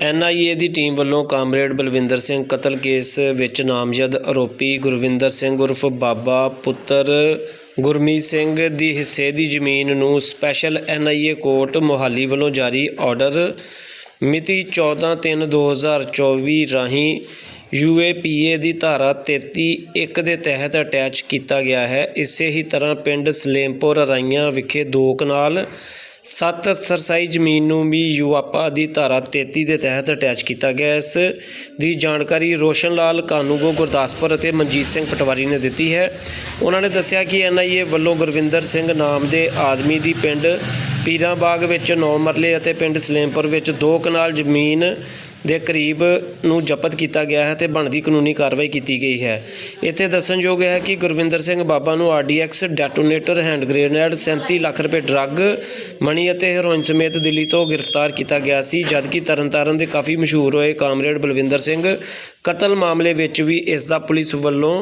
NIA ਦੀ team ਵੱਲੋਂ comrade Balwinder Singh ਕਤਲ ਕੇਸ ਵਿੱਚ ਨਾਮਜ਼ਦ ਆਰੋਪੀ ਗੁਰਵਿੰਦਰ ਸਿੰਘ ਉਰਫ ਬਾਬਾ ਪੁੱਤਰ ਗੁਰਮੀਤ ਸਿੰਘ ਦੀ ਹਿੱਸੇ ਦੀ ਜ਼ਮੀਨ ਨੂੰ ਸਪੈਸ਼ਲ ਐਨਆਈਏ ਕੋਰਟ ਮੋਹਾਲੀ ਵੱਲੋਂ ਜਾਰੀ ਆਰਡਰ ਮਿਤੀ 14/3/2024 ਰਾਹੀਂ ਯੂਏਪੀਏ ਦੀ ਧਾਰਾ 33 1 ਦੇ ਤਹਿਤ ਅਟੈਚ ਕੀਤਾ ਗਿਆ ਹੈ। ਇਸੇ ਹੀ ਤਰ੍ਹਾਂ ਪਿੰਡ ਸਲੇਮਪੁਰ ਰਾਈਆਂ ਵਿਖੇ ਦੋ ਕਨਾਲ ਸੱਤ ਸਰਸਾਈ ਜ਼ਮੀਨ ਨੂੰ ਵੀ ਯੂਆਪਾ ਦੀ ਧਾਰਾ 33 ਦੇ ਤਹਿਤ ਅਟੈਚ ਕੀਤਾ ਗਿਆ। ਇਸ ਦੀ ਜਾਣਕਾਰੀ ਰੋਸ਼ਨ ਲਾਲ ਕਾਨੂੰਗੋ, ਗੁਰਦਾਸਪੁਰ ਅਤੇ ਮਨਜੀਤ ਸਿੰਘ ਪਟਵਾਰੀ ਨੇ ਦਿੱਤੀ ਹੈ। ਉਹਨਾਂ ਨੇ ਦੱਸਿਆ ਕਿ ਐਨਆਈਏ ਵੱਲੋਂ ਗੁਰਵਿੰਦਰ ਸਿੰਘ ਨਾਮ ਦੇ ਆਦਮੀ ਦੀ ਪਿੰਡ ਪੀਰਾਂ ਬਾਗ ਵਿੱਚ 9 ਮਰਲੇ ਅਤੇ ਪਿੰਡ ਸਲੇਮਪੁਰ ਵਿੱਚ ਦੋ ਕਨਾਲ ਜ਼ਮੀਨ ਦੇ ਕਰੀਬ ਨੂੰ ਜ਼ਬਤ ਕੀਤਾ ਗਿਆ ਹੈ ਤੇ ਬਣਦੀ ਕਾਨੂੰਨੀ ਕਾਰਵਾਈ ਕੀਤੀ ਗਈ ਹੈ। ਇੱਥੇ ਦੱਸਣਯੋਗ ਹੈ ਕਿ ਗੁਰਵਿੰਦਰ ਸਿੰਘ ਬਾਬਾ ਨੂੰ RDX detonator hand grenade 37 lakh ਰੁਪਏ ਡਰੱਗ, ਮਣੀ ਅਤੇ ਹੈਰੋਇਨ ਸਮੇਤ ਦਿੱਲੀ ਤੋਂ ਗ੍ਰਿਫਤਾਰ ਕੀਤਾ ਗਿਆ ਸੀ, ਜਦਕਿ ਤਰਨਤਾਰਨ ਦੇ ਕਾਫੀ ਮਸ਼ਹੂਰ ਹੋਏ ਕਾਮਰੇਡ ਬਲਵਿੰਦਰ ਸਿੰਘ ਕਤਲ ਮਾਮਲੇ ਵਿੱਚ ਵੀ ਇਸ ਦਾ ਪੁਲਿਸ ਵੱਲੋਂ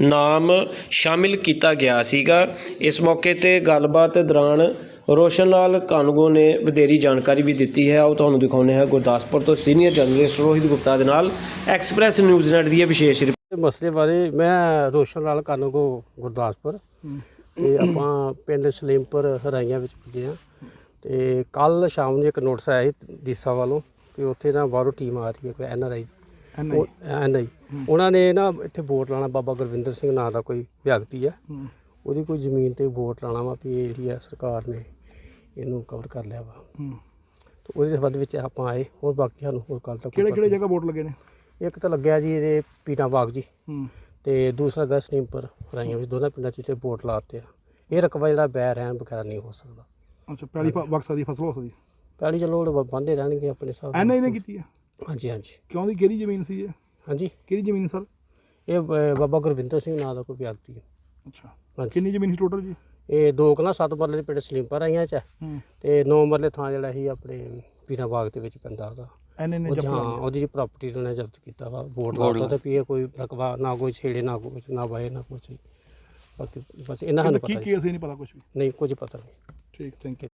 ਨਾਮ ਸ਼ਾਮਿਲ ਕੀਤਾ ਗਿਆ ਸੀਗਾ। ਇਸ ਮੌਕੇ ਤੇ ਗੱਲਬਾਤ ਦੌਰਾਨ ਰੋਸ਼ਨ ਲਾਲ ਕਾਨੂੰਗੋ ਨੇ ਵਧੇਰੀ ਜਾਣਕਾਰੀ ਵੀ ਦਿੱਤੀ ਹੈ। ਉਹ ਤੁਹਾਨੂੰ ਦਿਖਾਉਂਦੇ ਹਾਂ ਗੁਰਦਾਸਪੁਰ ਤੋਂ ਸੀਨੀਅਰ ਜਰਨਲਿਸਟ ਰੋਹਿਤ ਗੁਪਤਾ ਦੇ ਨਾਲ ਐਕਸਪ੍ਰੈਸ ਨਿਊਜ਼ ਨੈਟ ਦੀ ਇਹ ਵਿਸ਼ੇਸ਼ ਰਿਪੋਰਟ। ਮਸਲੇ ਬਾਰੇ ਮੈਂ ਰੋਸ਼ਨ ਲਾਲ ਕਾਨੂੰਗੋ ਗੁਰਦਾਸਪੁਰ। ਤੇ ਆਪਾਂ ਪਿੰਡ ਸਲੀਮਪੁਰ ਹਰਾਈਆਂ ਵਿੱਚ ਪੁੱਜੇ ਆ ਤੇ ਕੱਲ ਸ਼ਾਮ ਨੂੰ ਇੱਕ ਨੋਟਿਸ ਆਇਆ ਸੀ ਡੀਸਾ ਵੱਲੋਂ ਕਿ ਉੱਥੇ ਨਾ ਬਾਹਰੋਂ ਟੀਮ ਆ ਰਹੀ ਹੈ ਕੋਈ ਐਨ ਆਰ ਆਈ ਐਨ ਆਈ। ਉਹਨਾਂ ਨੇ ਨਾ ਇੱਥੇ ਵੋਟ ਲਾਣਾ ਬਾਬਾ ਗੁਰਵਿੰਦਰ ਸਿੰਘ ਨਾਂ ਦਾ ਕੋਈ ਵਿਅਕਤੀ ਹੈ। ਉਹਦੀ ਕੋਈ ਜ਼ਮੀਨ ਤੇ ਵੋਟ ਲਾਣਾ ਵਾ ਵੀ ਇਹ ਜਿਹੜੀ ਹੈ ਸਰਕਾਰ ਨੇ ਇਹਨੂੰ ਕਵਰ ਕਰ ਲਿਆ ਵਾ। ਤੇ ਉਹਦੇ ਸੰਬੰਧ ਵਿੱਚ ਆਪਾਂ ਆਏ ਹੋਰ ਬਾਕੀ ਸਾਨੂੰ ਹੋਰ ਕੱਲ ਤੱਕ ਕਿਹੜੇ ਕਿਹੜੇ ਜਗ੍ਹਾ ਵੋਟ ਲੱਗੇ ਨੇ? ਇੱਕ ਤਾਂ ਲੱਗਿਆ ਜੀ ਇਹਦੇ ਪੀਟਾ ਬਾਗ ਜੀ। ਹੂੰ। ਤੇ ਦੂਸਰਾ ਗਾ ਸਟੀਮਪਰ ਰਾਈਆਂ ਵਿੱਚ ਦੋਨਾਂ ਪਿੰਡਾਂ 'ਚ ਤੇ ਵੋਟ ਲਾਤੇ ਆ। ਇਹ ਰਕਬਾ ਜਿਹੜਾ ਬੈ ਰਹਿਣ ਵਗੈਰਾ ਨਹੀਂ ਹੋ ਸਕਦਾ। ਅੱਛਾ ਪਹਿਲੀ ਬਕਸਾ ਦੀ ਫਸਲ ਹੋ ਸਕਦੀ। ਪਹਿਲੀ ਚਲੋ ਉਹ ਬੰਦੇ ਰਹਿਣਗੇ ਆਪਣੇ ਹਿਸਾਬ ਨਾਲ। ਐਨਆਈ ਨੇ ਕੀਤੀ ਹੈ ਹਾਂਜੀ ਹਾਂਜੀ। ਕਿਉਂ ਦੀ? ਕਿਹਦੀ ਜ਼ਮੀਨ ਸੀ ਇਹ? ਹਾਂਜੀ। ਕਿਹਦੀ ਜ਼ਮੀਨ ਸਰ? ਇਹ ਬਾਬਾ ਗੁਰਵਿੰਦਰ ਸਿੰਘ ਨਾਂ ਦਾ ਕੋਈ ਵਿਅਕਤੀ ਹੈ। ਅੱਛਾ। ਕਿੰਨੀ ਜ਼ਮੀਨ ਸੀ ਟੋਟਲ ਜੀ? ਇਹ ਦੋ ਕਲਾ ਸੱਤ ਮਰਲੇ ਦੇ ਪਿੰਡ ਸਲੀਮਪਰ ਆਈਆਂ ਚ ਹੈ। ਤੇ ਨੌ ਮਰਲੇ ਥਾਂ ਜਿਹੜਾ ਸੀ ਆਪਣੇ ਪੀਰਾ ਬਾਗ ਦੇ ਵਿੱਚ ਪੈਂਦਾ ਉਹਦਾ। ਐਨਆਈ ਨੇ ਉਹ ਕਰ ਲਿਆ। ਉਹਦੀ ਪ੍ਰਾਪਰਟੀ ਉਹਨੇ ਜ਼ਬਤ ਕੀਤਾ ਵਾ ਵੋਟ ਲਾਤਾ ਤੇ ਵੀ ਇਹ ਕੋਈ ਰਕਬਾ ਨਾ ਕੋਈ ਛੇੜੇ ਨਾ ਕੋਈ ਨਾ ਵਾਏ ਨਾ ਕੁਛ। ਬਾਕੀ ਬਸ ਇਹਨਾਂ ਸਾਨੂੰ ਕੀ ਪਤਾ ਜੀ। ਕੇਸ ਹੀ ਨਹੀਂ ਪਤਾ ਕੁਝ ਵੀ। ਨਹੀਂ ਕੁਝ ਪਤਾ ਨਹੀਂ। ਠੀਕ ਥੈਂਕ ਯੂ